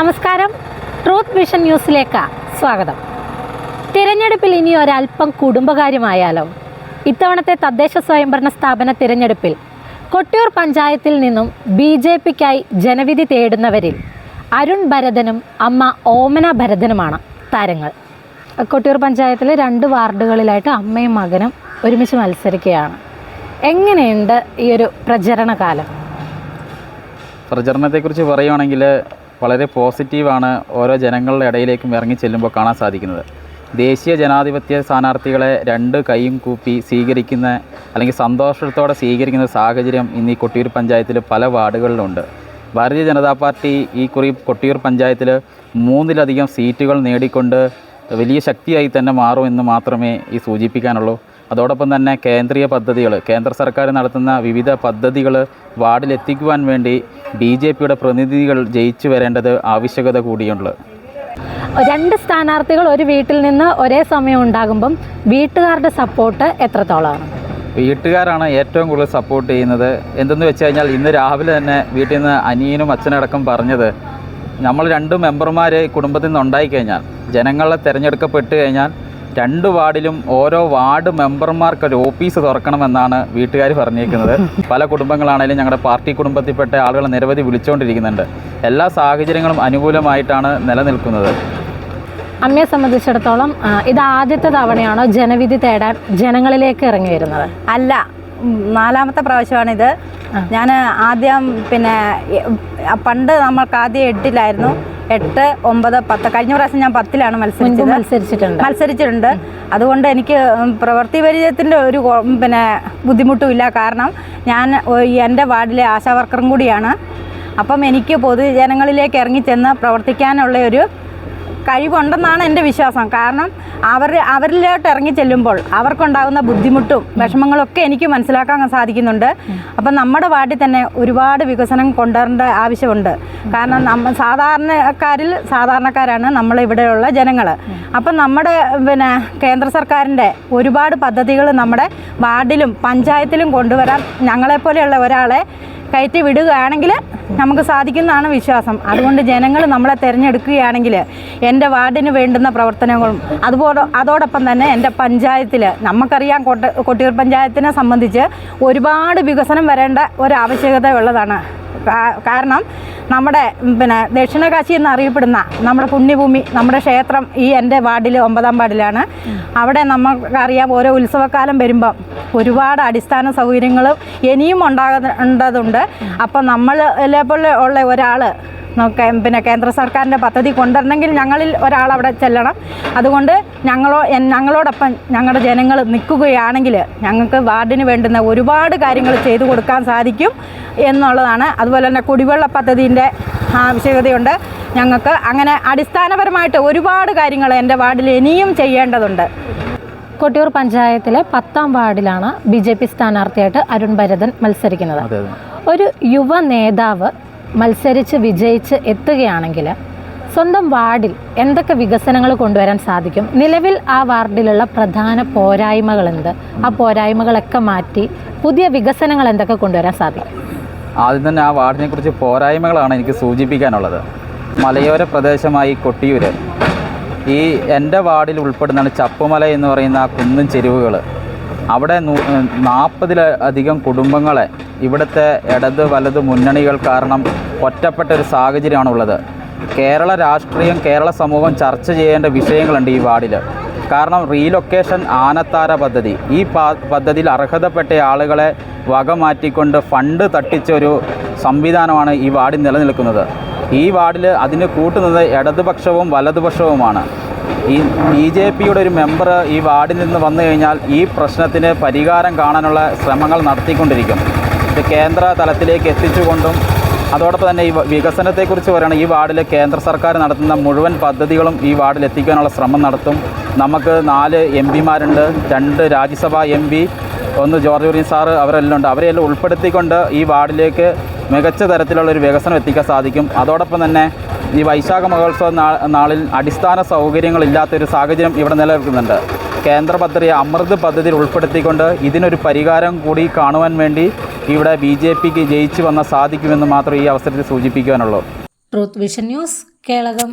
നമസ്കാരം. Truth mission ന്യൂസിലേക്ക് സ്വാഗതം. തിരഞ്ഞെടുപ്പിൽ ഇനി ഒരല്പം കുടുംബകാര്യമായാലോ? ഇത്തവണത്തെ തദ്ദേശ സ്വയംഭരണ സ്ഥാപന തിരഞ്ഞെടുപ്പിൽ കൊട്ടിയൂർ പഞ്ചായത്തിൽ നിന്നും ബി ജെ പിക്കായി ജനവിധി തേടുന്നവരിൽ അരുൺ ഭരതനും അമ്മ ഓമന ഭരതനുമാണ് താരങ്ങൾ. കൊട്ടിയൂർ പഞ്ചായത്തിലെ രണ്ട് വാർഡുകളിലായിട്ട് അമ്മയും മകനും ഒരുമിച്ച് മത്സരിക്കുകയാണ്. എങ്ങനെയുണ്ട് ഈ ഒരു പ്രചരണ കാലം പ്രചരണത്തെക്കുറിച്ച് പറയുവാണെങ്കിൽ വളരെ പോസിറ്റീവാണ് ഓരോ ജനങ്ങളുടെ ഇടയിലേക്കും ഇറങ്ങി ചെല്ലുമ്പോൾ കാണാൻ സാധിക്കുന്നത്. ദേശീയ ജനാധിപത്യ സ്ഥാനാർത്ഥികളെ രണ്ട് കൈയും കൂപ്പി സ്വീകരിക്കുന്ന അല്ലെങ്കിൽ സന്തോഷത്തോടെ സ്വീകരിക്കുന്ന സാഹചര്യം ഇന്ന് ഈ കൊട്ടിയൂർ പഞ്ചായത്തിൽ പല വാർഡുകളിലുണ്ട്. ഭാരതീയ ജനതാ പാർട്ടി ഈ കുറി കൊട്ടിയൂർ പഞ്ചായത്തിൽ മൂന്നിലധികം സീറ്റുകൾ നേടിക്കൊണ്ട് വലിയ ശക്തിയായി തന്നെ മാറും എന്ന് മാത്രമേ ഈ സൂചിപ്പിക്കാനുള്ളൂ. അതോടൊപ്പം തന്നെ കേന്ദ്രീയ പദ്ധതികൾ കേന്ദ്ര സർക്കാർ നടത്തുന്ന വിവിധ പദ്ധതികൾ വാർഡിലെത്തിക്കുവാൻ വേണ്ടി ബി ജെ പിയുടെ പ്രതിനിധികൾ ജയിച്ചു വരേണ്ടത് ആവശ്യകത കൂടിയുണ്ട്. രണ്ട് സ്ഥാനാർത്ഥികൾ ഒരു വീട്ടിൽ നിന്ന് ഒരേ സമയം ഉണ്ടാകുമ്പം വീട്ടുകാരുടെ സപ്പോർട്ട് എത്രത്തോളമാണ്? വീട്ടുകാരാണ് ഏറ്റവും കൂടുതൽ സപ്പോർട്ട് ചെയ്യുന്നത്. എന്തെന്ന് വെച്ച് കഴിഞ്ഞാൽ ഇന്ന് രാവിലെ തന്നെ വീട്ടിൽ നിന്ന് അനിയനും അച്ഛനടക്കം പറഞ്ഞത് നമ്മൾ രണ്ട് മെമ്പർമാർ കുടുംബത്തിൽ നിന്ന് ഉണ്ടായിക്കഴിഞ്ഞാൽ ജനങ്ങളെ തിരഞ്ഞെടുക്കപ്പെട്ട് കഴിഞ്ഞാൽ രണ്ട് വാർഡിലും ഓരോ വാർഡ് മെമ്പർമാർക്ക് ഒരു ഓഫീസ് തുറക്കണമെന്നാണ് വീട്ടുകാർ പറഞ്ഞിരിക്കുന്നത്. പല കുടുംബങ്ങളാണെങ്കിലും ഞങ്ങളുടെ പാർട്ടി കുടുംബത്തിൽപ്പെട്ട ആളുകൾ നിരവധി വിളിച്ചുകൊണ്ടിരിക്കുന്നുണ്ട് എല്ലാ സാഹചര്യങ്ങളും അനുകൂലമായിട്ടാണ് നിലനിൽക്കുന്നത്. അമ്മയെ സംബന്ധിച്ചിടത്തോളം ഇത് ആദ്യത്തെ തവണയാണോ ജനവിധി തേടാൻ ജനങ്ങളിലേക്ക് ഇറങ്ങി വരുന്നത്? അല്ല നാലാമത്തെ പ്രാവശ്യമാണിത്. ഞാൻ ആദ്യം പിന്നെ പണ്ട് നമ്മൾക്ക് ആദ്യം എട്ടിലായിരുന്നു എട്ട് ഒമ്പത് പത്ത്. കഴിഞ്ഞ പ്രാവശ്യം ഞാൻ പത്തിലാണ് മത്സരിച്ചത്. മത്സരിച്ചിട്ടുണ്ട്. മത്സരിച്ചിട്ടുണ്ട്. അതുകൊണ്ട് എനിക്ക് പ്രവൃത്തി പരിചയത്തിന്റെ ഒരു പിന്നെ ബുദ്ധിമുട്ടുമില്ല കാരണം ഞാൻ എന്റെ വാർഡിലെ ആശാ വർക്കറും കൂടിയാണ്. അപ്പം എനിക്ക് പൊതുജനങ്ങളിലേക്ക് ഇറങ്ങിച്ചെന്ന് പ്രവർത്തിക്കാനുള്ള ഒരു കഴിവുണ്ടെന്നാണ് എന്റെ വിശ്വാസം. കാരണം അവർ അവരിലോട്ട് ഇറങ്ങി ചെല്ലുമ്പോൾ അവർക്കുണ്ടാകുന്ന ബുദ്ധിമുട്ടും വിഷമങ്ങളൊക്കെ എനിക്ക് മനസ്സിലാക്കാൻ സാധിക്കുന്നുണ്ട്. അപ്പം നമ്മുടെ വാർഡിൽ തന്നെ ഒരുപാട് വികസനം കൊണ്ടുവരേണ്ട ആവശ്യമുണ്ട്. കാരണം നമ്മ സാധാരണക്കാരിൽ സാധാരണക്കാരാണ് നമ്മളിവിടെയുള്ള ജനങ്ങൾ. അപ്പം നമ്മുടെ പിന്നെ കേന്ദ്ര സർക്കാരിന്റെ ഒരുപാട് പദ്ധതികൾ നമ്മുടെ വാർഡിലും പഞ്ചായത്തിലും കൊണ്ടുവരാൻ ഞങ്ങളെപ്പോലെയുള്ള ഒരാളെ കയറ്റി വിടുകയാണെങ്കിൽ നമുക്ക് സാധിക്കുന്നതാണ് വിശ്വാസം. അതുകൊണ്ട് ജനങ്ങൾ നമ്മളെ തിരഞ്ഞെടുക്കുകയാണെങ്കിൽ എന്റെ വാർഡിന് വേണ്ടുന്ന പ്രവർത്തനങ്ങളും അതുപോലെ അതോടൊപ്പം തന്നെ എന്റെ പഞ്ചായത്തിൽ നമുക്കറിയാം കൊട്ട കൊട്ടിയൂർ പഞ്ചായത്തിനെ സംബന്ധിച്ച് ഒരുപാട് വികസനം വരേണ്ട ഒരു ആവശ്യകത ഉള്ളതാണ്. കാരണം നമ്മുടെ പിന്നെ ദക്ഷിണകാശി എന്നറിയപ്പെടുന്ന നമ്മുടെ പുണ്യഭൂമി നമ്മുടെ ക്ഷേത്രം ഈ എന്റെ വാർഡിൽ ഒമ്പതാം വാർഡിലാണ്. അവിടെ നമുക്കറിയാം ഓരോ ഉത്സവക്കാലം വരുമ്പം ഒരുപാട് അടിസ്ഥാന സൗകര്യങ്ങളും ഇനിയും ഉണ്ടാകേണ്ടതുണ്ട് അപ്പം നമ്മൾ പോലെ ഉള്ള ഒരാൾ പിന്നെ കേന്ദ്ര സർക്കാരിന്റെ പദ്ധതി കൊണ്ടുവരണമെങ്കിൽ ഞങ്ങളിൽ ഒരാൾ അവിടെ ചെല്ലണം. അതുകൊണ്ട് ഞങ്ങളോ ഞങ്ങളോടൊപ്പം ഞങ്ങളുടെ ജനങ്ങൾ നിൽക്കുകയാണെങ്കിൽ ഞങ്ങൾക്ക് വാർഡിന് വേണ്ടുന്ന ഒരുപാട് കാര്യങ്ങൾ ചെയ്തു കൊടുക്കാൻ സാധിക്കും എന്നുള്ളതാണ്. അതുപോലെ തന്നെ കുടിവെള്ള പദ്ധതിന്റെ ആവശ്യകതയുണ്ട്. ഞങ്ങൾക്ക് അങ്ങനെ അടിസ്ഥാനപരമായിട്ട് ഒരുപാട് കാര്യങ്ങൾ എന്റെ വാർഡിൽ ഇനിയും ചെയ്യേണ്ടതുണ്ട്. കൊട്ടിയൂർ പഞ്ചായത്തിലെ പത്താം വാർഡിലാണ് ബി ജെ പി സ്ഥാനാർത്ഥിയായിട്ട് അരുൺ ഭരതൻ മത്സരിക്കുന്നത്. ഒരു യുവ നേതാവ് മത്സരിച്ച് വിജയിച്ച് എത്തുകയാണെങ്കിൽ സ്വന്തം വാർഡിൽ എന്തൊക്കെ വികസനങ്ങൾ കൊണ്ടുവരാൻ സാധിക്കും? നിലവിൽ ആ വാർഡിലുള്ള പ്രധാന പോരായ്മകൾ എന്ത്? ആ പോരായ്മകളൊക്കെ മാറ്റി പുതിയ വികസനങ്ങൾ എന്തൊക്കെ കൊണ്ടുവരാൻ സാധിക്കും? ആദ്യം തന്നെ ആ വാർഡിനെ കുറിച്ച് പോരായ്മകളാണ് എനിക്ക് സൂചിപ്പിക്കാനുള്ളത്. മലയോര പ്രദേശമായി കൊട്ടിയൂര്. ഈ എന്റെ വാർഡിൽ ഉൾപ്പെടുന്നതാണ് ചപ്പുമല എന്ന് പറയുന്ന ആ കുന്നും ചെരുവുകൾ അവിടെ നാൽപ്പതിലധികം കുടുംബങ്ങളെ ഇവിടുത്തെ ഇടത് വലത് മുന്നണികൾ കാരണം ഒറ്റപ്പെട്ട ഒരു സാഹചര്യമാണുള്ളത്. കേരള രാഷ്ട്രീയം കേരള സമൂഹം ചർച്ച ചെയ്യേണ്ട വിഷയങ്ങളുണ്ട് ഈ വാർഡിൽ കാരണം റീലൊക്കേഷൻ ആനത്താര പദ്ധതി. ഈ പദ്ധതിയിൽ അർഹതപ്പെട്ട ആളുകളെ വക മാറ്റിക്കൊണ്ട് ഫണ്ട് തട്ടിച്ച ഒരു സംവിധാനമാണ് ഈ വാർഡിൽ നിലനിൽക്കുന്നത്. ഈ വാർഡിൽ അതിന് കൂട്ടുന്നത് ഇടതുപക്ഷവും വലതുപക്ഷവുമാണ്. ഈ ബി ജെ പിയുടെ ഒരു മെമ്പർ ഈ വാർഡിൽ നിന്ന് വന്നു കഴിഞ്ഞാൽ ഈ പ്രശ്നത്തിന് പരിഹാരം കാണാനുള്ള ശ്രമങ്ങൾ നടത്തിക്കൊണ്ടിരിക്കും ഇത് കേന്ദ്ര തലത്തിലേക്ക് എത്തിച്ചുകൊണ്ടും അതോടൊപ്പം തന്നെ ഈ വികസനത്തെക്കുറിച്ച് പറയുകയാണ് ഈ വാർഡിലെ കേന്ദ്ര സർക്കാർ നടത്തുന്ന മുഴുവൻ പദ്ധതികളും ഈ വാർഡിൽ എത്തിക്കാനുള്ള ശ്രമം നടത്തും. നമുക്ക് നാല് എം പിമാരുണ്ട് രണ്ട് രാജ്യസഭാ എം പി ഒന്ന് ജോർജ് കുര്യൻ സാറ് അവരെല്ലാം ഉണ്ട്. അവരെല്ലാം ഉൾപ്പെടുത്തിക്കൊണ്ട് ഈ വാർഡിലേക്ക് മികച്ച തരത്തിലുള്ള ഒരു വികസനം എത്തിക്കാൻ സാധിക്കും. അതോടൊപ്പം തന്നെ ഈ വൈശാഖ മഹോത്സവ നാളിൽ അടിസ്ഥാന സൗകര്യങ്ങളില്ലാത്തൊരു സാഹചര്യം ഇവിടെ നിലനിൽക്കുന്നുണ്ട്. കേന്ദ്ര പദ്ധതി അമൃത് പദ്ധതിയിൽ ഉൾപ്പെടുത്തിക്കൊണ്ട് ഇതിനൊരു പരിഹാരം കൂടി കാണുവാൻ വേണ്ടി ഇവിടെ ബി ജെ പിക്ക് ജയിച്ചു വന്ന സാധിക്കുമെന്ന് മാത്രം ഈ അവസരത്തിൽ സൂചിപ്പിക്കാനുള്ളൂ ട്രൂത്ത് വിഷൻ ന്യൂസ് കേളകം.